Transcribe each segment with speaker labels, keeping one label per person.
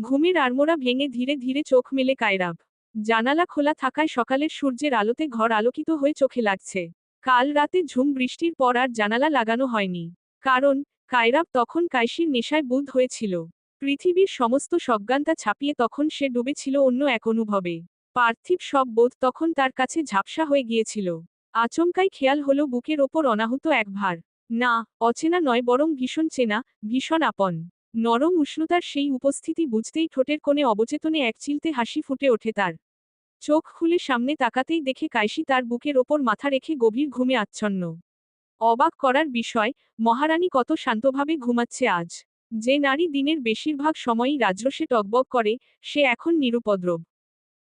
Speaker 1: ঘুমের আড়মোড়া ভেঙে ধীরে ধীরে চোখ মেলে কায়রাব। জানালা খোলা থাকায় সকালের সূর্যের আলোতে ঘর আলোকিত হয়ে চোখে লাগছে। কাল রাতে ঝুম বৃষ্টির পর আর জানালা লাগানো হয়নি। কারণ, কায়রাব তখন কাইশির নেশায় বুধ হয়েছিল। পৃথিবীর সমস্ত সজ্ঞানতা ছাপিয়ে তখন সে ডুবেছিল অন্য এক অনুভবে। পার্থিব সব বোধ তখন তার কাছে ঝাপসা হয়ে গিয়েছিল। আচমকাই খেয়াল হলো বুকের ওপর অনাহুত এক ভার। না, অচেনা নয় বরং ভীষণ চেনা, ভীষণ আপন। নরম উষ্ণতার সেই উপস্থিতি বুঝতেই ঠোঁটের কোণে অবচেতনে এক চিলতে হাসি ফুটে ওঠে তার। চোখ খুলে সামনে তাকাতেই দেখে কাইশি তার বুকের ওপর মাথা রেখে গভীর ঘুমে আচ্ছন্ন। অবাক করার বিষয়, মহারানী কত শান্তভাবে ঘুমাচ্ছে আজ। যে নারী দিনের বেশিরভাগ সময়ই রাজরসে টকবক করে, সে এখন নিরুপদ্রব।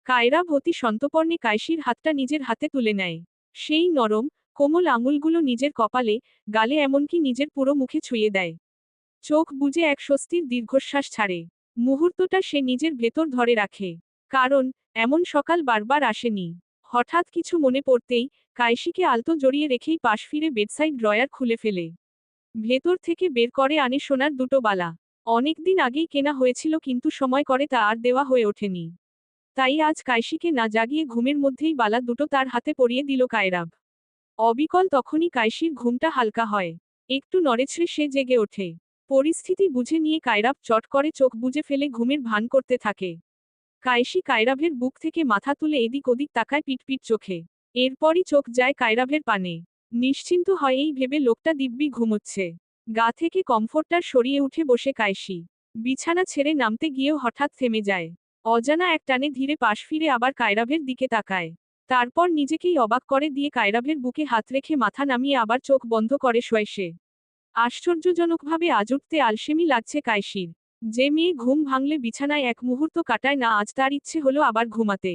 Speaker 1: কায়রা ভতি সন্তপর্ণে কাইশির হাতটা নিজের হাতে তুলে নেয়। সেই নরম, কোমল আঙুলগুলো নিজের কপালে, গালে এমনকি নিজের পুরো মুখে ছুঁয়ে দেয়। চোখ বুজে এক স্বস্তির দীর্ঘশ্বাস ছাড়ে। মুহূর্তটা সে নিজের ভেতর ধরে রাখে। কারণ, এমন সকাল বারবার আসেনি। হঠাৎ কিছু মনে পড়তেই কাইশিকে আলতো জড়িয়ে রেখেই পাশ ফিরে বেডসাইড ড্রয়ার খুলে ফেলে। ভেতর থেকে বের করে আনে সোনার দুটো বালা। অনেকদিন আগেই কেনা হয়েছিল কিন্তু সময় করে তা আর দেওয়া হয়ে ওঠেনি। তাই আজ কাইশিকে না জাগিয়ে ঘুমের মধ্যেই বালা দুটো তার হাতে পরিয়ে দিল কায়রাব। অবিকল তখনই কাইশির ঘুমটা হালকা হয়। একটু নড়েছড়ে সে জেগে ওঠে। পরিস্থিতি বুঝে নিয়ে কায়রাব চট করে চোখ বুজে ফেলে ঘুমের ভান করতে থাকে। কায়সি কায়রাভের বুক থেকে মাথা তুলে এদিক ওদিক তাকায় পিটপিট চোখে। এরপরই চোখ যায় কায়রাভের পানে। নিশ্চিন্ত হয় এই ভেবে লোকটা দিব্যি ঘুমোচ্ছে। গা থেকে কমফোর্টার সরিয়ে উঠে বসে কায়সি বিছানা ছেড়ে নামতে গিয়েও হঠাৎ থেমে যায়। অজানা এক টানে ধীরে পাশ ফিরে আবার কায়রাভের দিকে তাকায়। তারপর নিজেকেই অবাক করে দিয়ে কায়রাভের বুকে হাত রেখে মাথা নামিয়ে আবার চোখ বন্ধ করে শোয় আশ্চর্যজনকভাবে আজ উঠতে আলসেমি লাগছে কায়সির যে মেয়ে ঘুম ভাঙলে বিছানায় এক মুহূর্ত কাটায় না, আজ তার ইচ্ছে হলো আবার ঘুমাতে।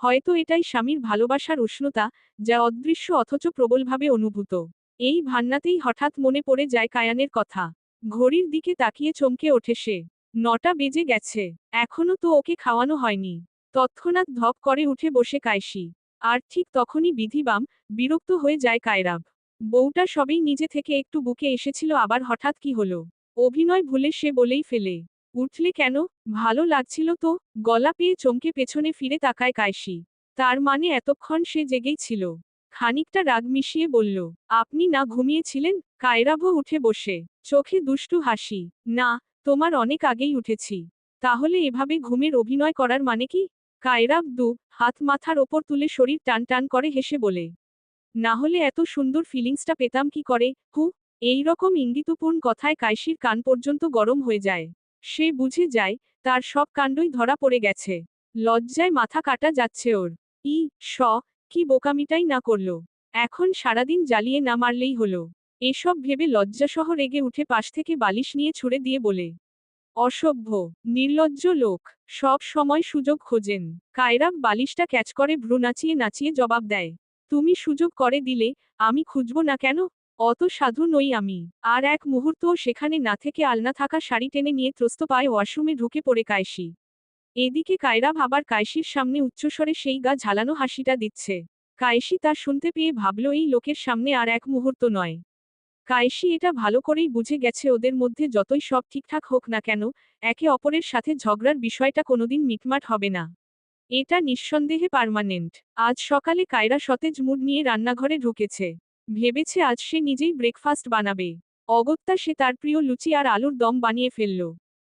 Speaker 1: হয়তো এটাই স্বামীর ভালোবাসার উষ্ণতা, যা অদৃশ্য অথচ প্রবলভাবে অনুভূত। এই ভান্নাতেই হঠাৎ মনে পড়ে যায় কায়ানের কথা। ঘড়ির দিকে তাকিয়ে চমকে ওঠে সে। নটা বেজে গেছে। এখনও তো ওকে খাওয়ানো হয়নি। তৎক্ষণাৎ ধপ করে উঠে বসে কায়সি আর ঠিক তখনই বিধিবাম বিরক্ত হয়ে যায় কায়রাব। বউটা সবেই নিজে থেকে একটু বুকে এসেছিল, আবার হঠাৎ কি হলো? অভিনয় ভুলে সে বলেই ফেলে, উঠলে কেন? ভালো লাগছিল তো? গলা পেয়ে চমকে পেছনে ফিরে তাকায় কায়সি তার মানে এতক্ষণ সে জেগেই ছিল। খানিকটা রাগ মিশিয়ে বলল, আপনি না ঘুমিয়েছিলেন? কায়রাভও উঠে বসে, চোখে দুষ্টু হাসি, না, তোমার অনেক আগেই উঠেছি। তাহলে এভাবে ঘুমের অভিনয় করার মানে কি? কায়রাব দু, হাত মাথার ওপর তুলে শরীর টান টান করে হেসে বলে না হলে এত সুন্দর ফিলিংসটা পেতাম কি করে? হু, এই রকম ইঙ্গিতপূর্ণ কথায় কাইশির কান পর্যন্ত গরম হয়ে যায়। সে বুঝে যায়, তার সব কাণ্ডই ধরা পড়ে গেছে। লজ্জায় মাথা কাটা যাচ্ছে ওর। ই, স, কি বোকামিটাই না করল। এখন সারাদিন জ্বালিয়ে না মারলেই হলো। এসব ভেবে লজ্জাসহ রেগে উঠে পাশ থেকে বালিশ নিয়ে ছুড়ে দিয়ে বলে, অসভ্য, নির্লজ্জ লোক, সব সময় সুযোগ খোঁজেন। কায়রাব বালিশটা ক্যাচ করে ভ্রু নাচিয়ে নাচিয়ে জবাব দেয় তুমি সুযোগ করে দিলে, আমি খুঁজব না কেন? অত সাধু নই আমি। আর এক মুহূর্তও সেখানে না থেকে আলনা থাকা শাড়ি টেনে নিয়ে ত্রস্ত পায়ে ওয়াশরুমে ঢুকে পড়ে কায়সি। এদিকে কায়রা ভাবার কায়সির সামনে উচ্চস্বরে সেই গা ঝালানো হাসিটা দিচ্ছে। কায়সি তা শুনতে পেয়ে ভাবল, এই লোকের সামনে আর এক মুহূর্ত নয়। কায়সি এটা ভালো করেই বুঝে গেছে ওদের মধ্যে যতই সব ঠিকঠাক হোক না কেন, একে অপরের সাথে ঝগড়ার বিষয়টা কোনোদিন মিটমাট হবে না। এটা নিঃসন্দেহে পার্মানেন্ট। আজ সকালে কায়রা সতেজ মুড নিয়ে রান্নাঘরে ঢুকেছে। ভেবেছে আজ সে নিজেই ব্রেকফাস্ট বানাবে। অগত্যা সে তার প্রিয় লুচি আর আলুর দম বানিয়ে ফেলল।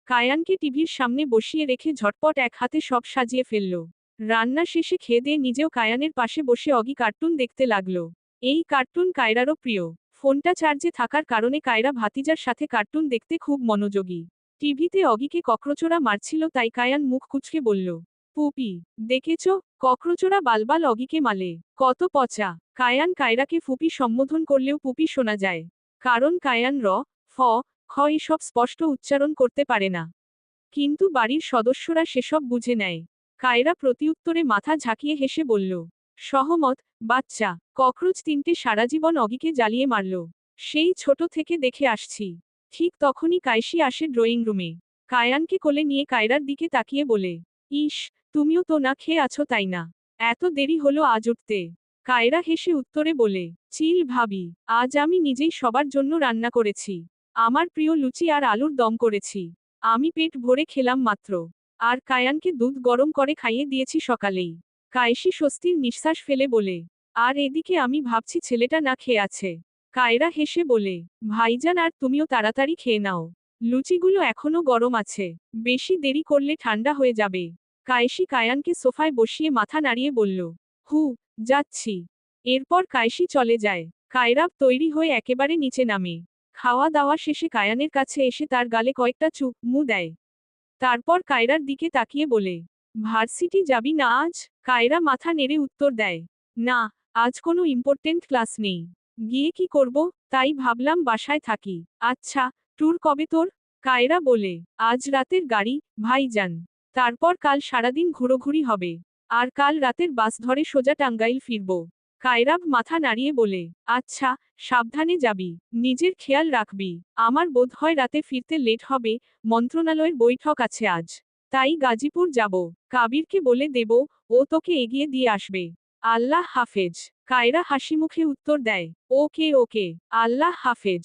Speaker 1: কায়ানকে টিভির সামনে বসিয়ে রেখে ঝটপট এক হাতে সব সাজিয়ে ফেলল। রান্না শেষে খেয়ে দিয়ে নিজেও কায়ানের পাশে বসে অগি কার্টুন দেখতে লাগল। এই কার্টুন কায়রারও প্রিয়। ফোনটা চার্জে থাকার কারণে কায়রা ভাতিজার সাথে কার্টুন দেখতে খুব মনোযোগী। টিভিতে অগিকে কক্রচোরা মারছিল তাই কায়ান মুখ কুচকে বলল পুপি, দেখেছ? কক্রচোরা বালবাল অগিকে মালে। কত পচা। কায়ান কায়রাকে ফুপি সম্বোধন করলেও পুপি শোনা যায়। কারণ কায়ান র, ফ, খ এসব স্পষ্ট উচ্চারণ করতে পারে না। কিন্তু বাড়ির সদস্যরা সেসব বুঝে নেয়। কায়রা প্রতিউত্তরে মাথা ঝাঁকিয়ে হেসে বলল, সহমত, বাচ্চা, ককরোচ তিনটে সারা জীবন অগিকে জ্বালিয়ে মারল। সেই ছোট থেকে দেখে আসছি। ঠিক তখনই কায়সি আসে ড্রয়িং রুমে। কায়ানকে কোলে নিয়ে কায়রার দিকে তাকিয়ে বলে ইস তুমিও তো না খেয়ে আছো তাই না? এত দেরি হলো আজ উঠতে? কায়রা হেসে উত্তরে বলে, চিল ভাবি, আজ আমি নিজেই সবার জন্য রান্না করেছি। আমার প্রিয় লুচি আর আলুর দম করেছি। আমি পেট ভরে খেলাম মাত্র। আর কায়ানকে দুধ গরম করে খাইয়ে দিয়েছি সকালেই। কায়েসি স্বস্তির নিঃশ্বাস ফেলে বলে, আর এদিকে আমি ভাবছি ছেলেটা না খেয়ে আছে। কায়রা হেসে বলে, ভাইজান আর তুমিও তাড়াতাড়ি খেয়ে নাও। লুচিগুলো এখনও গরম আছে। বেশি দেরি করলে ঠান্ডা হয়ে যাবে। কায়েসি কায়ানকে সোফায় বসিয়ে মাথা নাড়িয়ে বলল, হু, যাচ্ছি। এরপর কায়েসি চলে যায়। কায়রাব তৈরি হয়ে একেবারে নিচে নামে। খাওয়া দাওয়া শেষে কায়ানের কাছে এসে তার গালে কয়েকটা চুপ মু দেয়। তারপর কায়রার দিকে তাকিয়ে বলে, ভার্সিটি যাবি না আজ? কায়রা মাথা নেড়ে উত্তর দেয়, না, আজ কোনো ইম্পর্টেন্ট ক্লাস নেই। গিয়ে কি করব? তাই ভাবলাম বাসায় থাকি। আচ্ছা ট্যুর কবে তোর? কায়রা বলে, আজ রাতের গাড়ি, ভাইজান। তারপর কাল সারাদিন ঘুরোঘুরি হবে। আর কাল রাতের বাস ধরে সোজা টাঙ্গাইল ফিরব। কায়রাব মাথা নাড়িয়ে বলে আচ্ছা সাবধানে যাবি, নিজের খেয়াল রাখবি। আমার বোধ হয় রাতে ফিরতে লেট হবে, মন্ত্রণালয়ের বৈঠক আছে আজ। তাই গাজীপুর যাব। কাবিরকে বলে দেব, ও তোকে এগিয়ে দিয়ে আসবে। আল্লাহ হাফেজ। কায়রা হাসি মুখে উত্তর দেয়, ওকে ওকে, আল্লাহ হাফেজ।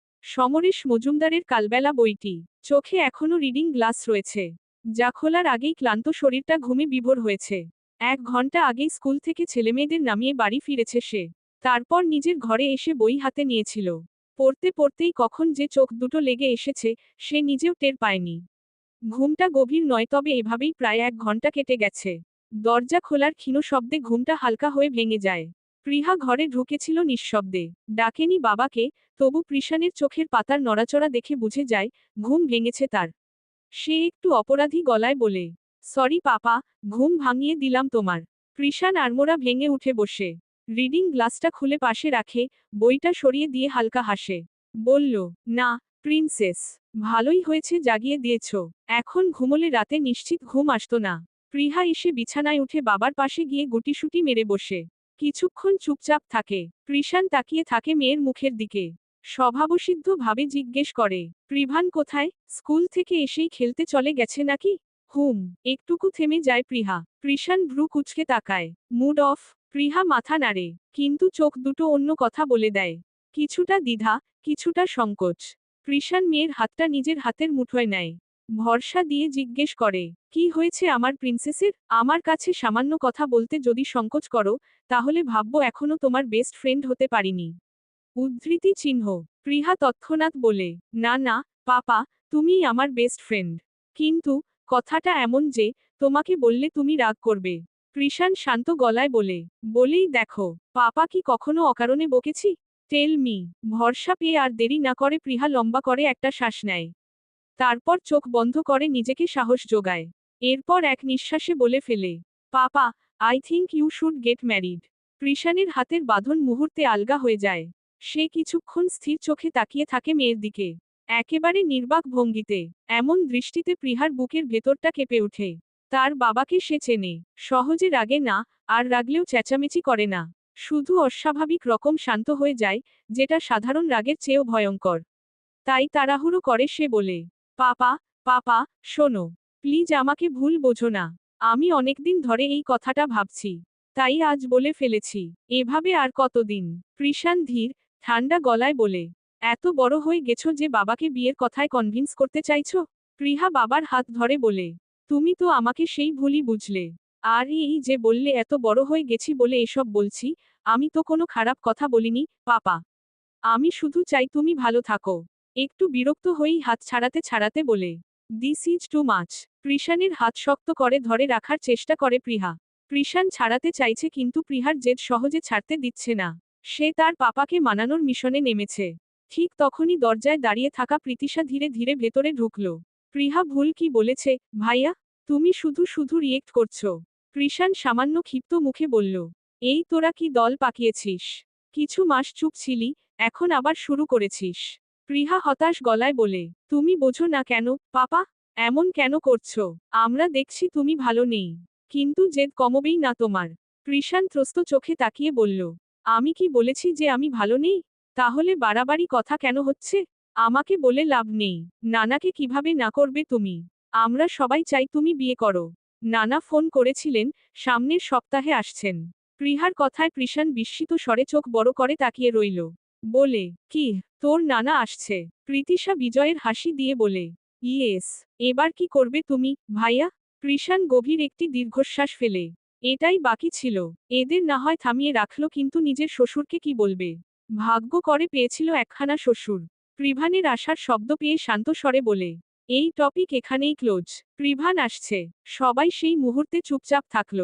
Speaker 1: সমরেশ মজুমদারের কালবেলা বইটি। চোখে এখনও রিডিং গ্লাস রয়েছে। যা খোলার আগেই ক্লান্ত শরীরটা ঘুমে বিভোর হয়েছে। এক ঘণ্টা আগেই স্কুল থেকে ছেলেমেয়েদের নামিয়ে বাড়ি ফিরেছে সে। তারপর নিজের ঘরে এসে বই হাতে নিয়েছিল। পড়তে পড়তেই কখন যে চোখ দুটো লেগে এসেছে, সে নিজেও টের পায়নি। ঘুমটা গভীর নয়, তবে এভাবেই প্রায় এক ঘণ্টা কেটে গেছে। দরজা খোলার ক্ষীণ শব্দে ঘুমটা হালকা হয়ে ভেঙে যায়। প্রিহা ঘরে ঢুকেছিল নিঃশব্দে। ডাকেনি বাবাকে, তবু কৃষাণের চোখের পাতার নড়াচড়া দেখে বুঝে যায়, ঘুম ভেঙেছে তার। সে একটু অপরাধী গলায় বলে, সরি পাপা, ঘুম ভাঙিয়ে দিলাম তোমার। কৃষাণ আড়মোড়া ভেঙে উঠে বসে। রিডিং গ্লাসটা খুলে পাশে রাখে, বইটা সরিয়ে দিয়ে হালকা হাসে। বলল, না, প্রিন্সেস, ভালোই হয়েছে জাগিয়ে দিয়েছ। এখন ঘুমলে রাতে নিশ্চিত ঘুম আসতো না। প্রিহা এসে বিছানায় উঠে বাবার পাশে গিয়ে গুটিসুটি মেরে বসে। কিছুক্ষণ চুপচাপ থাকে। কৃষাণ তাকিয়ে থাকে মেয়ের মুখের দিকে। স্বভাবসিদ্ধ ভাবে জিজ্ঞেস করে, প্রিভান কোথায়? স্কুল থেকে এসেই খেলতে চলে গেছে নাকি? হুম, একটুকু থেমে যায় প্রিহা। কৃষাণ ভ্রু কুচকে তাকায়। Mood of. প্রিহা মাথা নাড়ে, কিন্তু চোখ দুটো অন্য কথা বলে দেয়। কিছুটা দ্বিধা, কিছুটা সংকোচ। কৃষাণ মেয়ের হাতটা নিজের হাতের মুঠোয় নেয়। ভরসা দিয়ে জিজ্ঞেস করে, কি হয়েছে আমার প্রিন্সেসের? আমার কাছে সামান্য কথা বলতে যদি সংকোচ করো, তাহলে ভাববো এখনও তোমার বেস্ট ফ্রেন্ড হতে পারিনি। উদ্ধৃতি চিহ্ন প্রিহা তৎক্ষণাৎ বলে, না না, পাপা, তুমিই আমার বেস্ট ফ্রেন্ড কিন্তু, কথাটা এমন যে, তোমাকে বললে তুমি রাগ করবে। কৃষাণ শান্ত গলায় বলে, বলেই দেখো, পাপা কি কখনো অকারণে বকেছি? টেল মি ভরসা পেয়ে আর দেরি না করে প্রিহা লম্বা করে একটা শ্বাস নেয়। তারপর চোখ বন্ধ করে নিজেকে সাহস যোগায়। এরপর এক নিঃশ্বাসে বলে ফেলে, papa I think you should get married কৃষাণের হাতের বাঁধন মুহূর্তে আলগা হয়ে যায়। সে কিছুক্ষণ স্থির চোখে তাকিয়ে থাকে মেয়ের দিকে। একেবারে নির্বাক ভঙ্গিতে, এমন দৃষ্টিতে প্রিহার বুকের ভেতরটা কেঁপে ওঠে। তার বাবাকে সে চেনে, সহজে রাগে না, আর রাগলেও চেঁচামেচি করে না। শুধু অস্বাভাবিক রকম শান্ত হয়ে যায়, যেটা সাধারণ রাগের চেয়েও ভয়ঙ্কর। তাই তাড়াহুড়ো করে সে বলে পাপা পাপা, শোনো, প্লিজ আমাকে ভুল বোঝো না। আমি অনেকদিন ধরে এই কথাটা ভাবছি, তাই আজ বলে ফেলেছি, এভাবে আর কতদিন? কৃষাণ ধীর, ঠান্ডা গলায় বলে, এত বড় হয়ে গেছো যে বাবাকে বিয়ের কথায় কনভিন্স করতে চাইছো? প্রিহা বাবার হাত ধরে বলে, তুমি তো আমাকে সেই ভুলই বুঝলে। আর এই যে বললে এত বড় হয়ে গেছি বলে এসব বলছি, আমি তো কোনো খারাপ কথা বলিনি, পাপা। আমি শুধু চাই তুমি ভালো থাকো। একটু বিরক্ত হয়েই হাত ছাড়াতে ছাড়াতে বলে দিস ইজ টু মাচ কৃষাণের হাত শক্ত করে ধরে রাখার চেষ্টা করে প্রিহা। কৃষাণ ছাড়াতে চাইছে কিন্তু প্রিহার জেদ সহজে ছাড়তে দিচ্ছে না। সে তার পাপাকে মানানোর মিশনে নেমেছে। ঠিক তখনই দরজায় দাঁড়িয়ে থাকা প্রীতিশা ধীরে ধীরে ভেতরে ঢুকল। প্রিহা ভুল কি বলেছে, ভাইয়া, তুমি শুধু শুধু রিয়েক্ট করছ। কৃষাণ সামান্য ক্ষিপ্ত মুখে বলল, এই তোরা কি দল পাকিয়েছিস? কিছু মাস চুপ ছিলি, এখন আবার শুরু করেছিস। প্রিহা হতাশ গলায় বলে, তুমি বোঝো না কেন, পাপা? এমন কেন করছ? আমরা দেখছি তুমি ভালো নেই। কিন্তু জেদ কমবেই না তোমার। কৃষাণ ত্রস্ত চোখে তাকিয়ে বলল, আমি কি বলেছি যে আমি ভালো নেই? তাহলে বাড়াবাড়ি কথা কেন হচ্ছে? আমাকে বলে লাভ নেই। নানাকে কীভাবে না করবে তুমি? আমরা সবাই চাই তুমি বিয়ে করো। নানা ফোন করেছিলেন, সামনের সপ্তাহে আসছেন। প্রিহার কথায় কৃষাণ বিস্মিত স্বরে চোখ বড় করে তাকিয়ে রইল। বলে, কি, তোর নানা আসছে। প্রীতিশা বিজয়ের হাসি দিয়ে বলে, ইয়েস, এবার কি করবে তুমি, ভাইয়া? কৃষাণ গভীর একটি দীর্ঘশ্বাস ফেলে, এটাই বাকি ছিল, এদের না হয় থামিয়ে রাখল কিন্তু নিজের শ্বশুরকে কি বলবে? ভাগ্য করে পেয়েছিল একখানা শ্বশুর। প্রিভানের আসার শব্দ পেয়ে শান্ত স্বরে বলে, এই টপিক এখানেই ক্লোজ, প্রিভান আসছে। সবাই সেই মুহূর্তে চুপচাপ থাকল,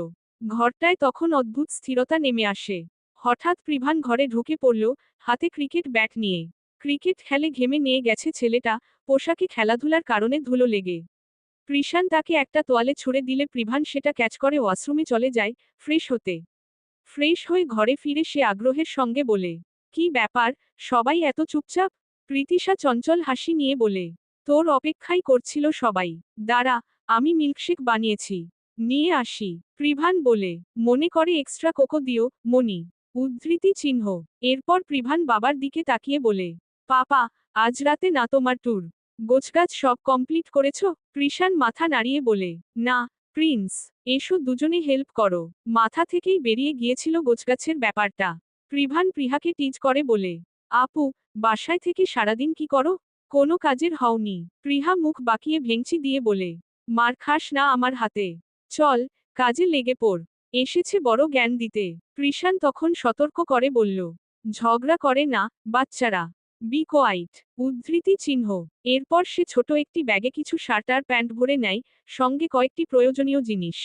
Speaker 1: ঘরটায় তখন অদ্ভুত স্থিরতা নেমে আসে। হঠাৎ প্রিভান ঘরে ঢুকে পড়ল, হাতে ক্রিকেট ব্যাট নিয়ে। ক্রিকেট খেলে ঘেমে নিয়ে গেছে ছেলেটা, পোশাকে খেলাধুলার কারণে ধুলো লেগে। কৃষাণ তাকে একটা তোয়ালে ছুড়ে দিলে প্রিভান সেটা ক্যাচ করে ওয়াশরুমে চলে যায়, ফ্রেশ হতে। ফ্রেশ হয়ে ঘরে ফিরে সে আগ্রহের সঙ্গে বলে, কি ব্যাপার, সবাই এত চুপচাপ? প্রীতিশা চঞ্চল হাসি নিয়ে বলে, তোর অপেক্ষাই করছিল সবাই। দাঁড়া, আমি মিল্কশেক বানিয়েছি। নিয়ে আসি। প্রিভান বলে, মনে করে এক্সট্রা কোকো দিও মনি উদ্ধৃতি চিহ্ন। এরপর প্রিভান বাবার দিকে তাকিয়ে বলে, পাপা, আজ রাতে না তোমার ট্যুর। গোছগাছ সব কমপ্লিট করেছ? কৃষাণ মাথা নাড়িয়ে বলে, না, প্রিন্স, এসো দুজনে হেল্প করো। মাথা থেকেই বেরিয়ে গিয়েছিল গোছগাছের ব্যাপারটা। প্রিভান প্রিহাকে টিজ করে বলে, আপু, বাসায় থেকে সারাদিন কি করো? কোনো কাজের হওনি। প্রিহা মুখ বাকিয়ে ভেঙচি দিয়ে বলে, মার খাস না আমার হাতে। চল, কাজে লেগে পড়। এসেছে বড় জ্ঞান দিতে। কৃষাণ তখন সতর্ক করে বলল, ঝগড়া করে না, বাচ্চারা। Be quiet. উদ্ধৃতি চিহ্ন। এরপর সে ছোট একটি ব্যাগে কিছু শার্ট আর প্যান্ট ভরে নেয়, সঙ্গে কয়েকটি প্রয়োজনীয় জিনিস।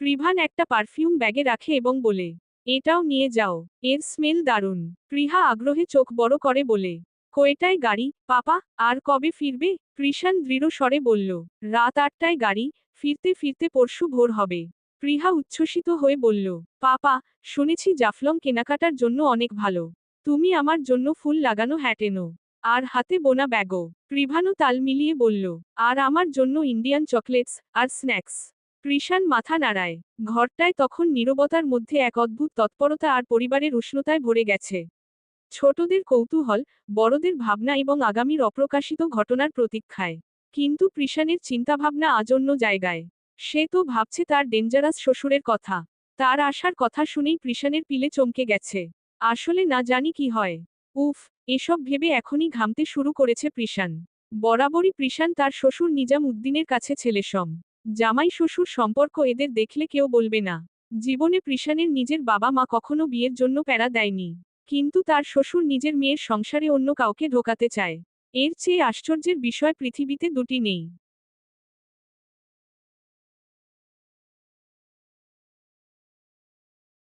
Speaker 1: প্রিভান একটা পারফিউম ব্যাগে রাখে এবং বলে, এটাও নিয়ে যাও। এর স্মেল দারুণ। প্রিহা আগ্রহে চোখ বড় করে বলে, কোয়েটায় গাড়ি, পাপা, আর কবে ফিরবে? কৃষাণ দৃঢ় স্বরে বলল, রাত আটটায় গাড়ি, ফিরতে ফিরতে পরশু ভোর হবে। প্রিহা উচ্ছ্বসিত হয়ে বলল, পাপা, শুনেছি জাফলং কেনাকাটার জন্য অনেক ভালো। তুমি আমার জন্য ফুল লাগানো হ্যাট এনো। আর হাতে বোনা ব্যাগও। প্রিভানও তাল মিলিয়ে বলল, আর আমার জন্য ইন্ডিয়ান চকলেটস আর স্ন্যাক্স। কৃষাণ মাথা নাড়ায়, ঘরটায় তখন নীরবতার মধ্যে এক অদ্ভুত তৎপরতা আর পরিবারের উষ্ণতায় ভরে গেছে। ছোটদের কৌতূহল, বড়দের ভাবনা এবং আগামীর অপ্রকাশিত ঘটনার প্রতীক্ষায়। কিন্তু কৃষাণের চিন্তাভাবনা আজন্য জায়গায়। সে তো ভাবছে তার ডেঞ্জারাস শ্বশুরের কথা। তার আসার কথা শুনেই কৃষাণের পিলে চমকে গেছে। আসলে না জানি কি হয়। উফ, এসব ভেবে এখনই ঘামতে শুরু করেছে কৃষাণ। বরাবরই কৃষাণ তার শ্বশুর নিজাম উদ্দিনের কাছে ছেলেসম জামাই শ্বশুর সম্পর্ক এদের দেখলে কেউ বলবে না। জীবনে কৃষাণের নিজের বাবা মা কখনো বিয়ের জন্য প্যারা দেয়নি। কিন্তু তার শ্বশুর নিজের মেয়ের সংসারে অন্য কাউকে ঢোকাতে চায়। এর চেয়ে আশ্চর্যের বিষয় পৃথিবীতে দুটি নেই।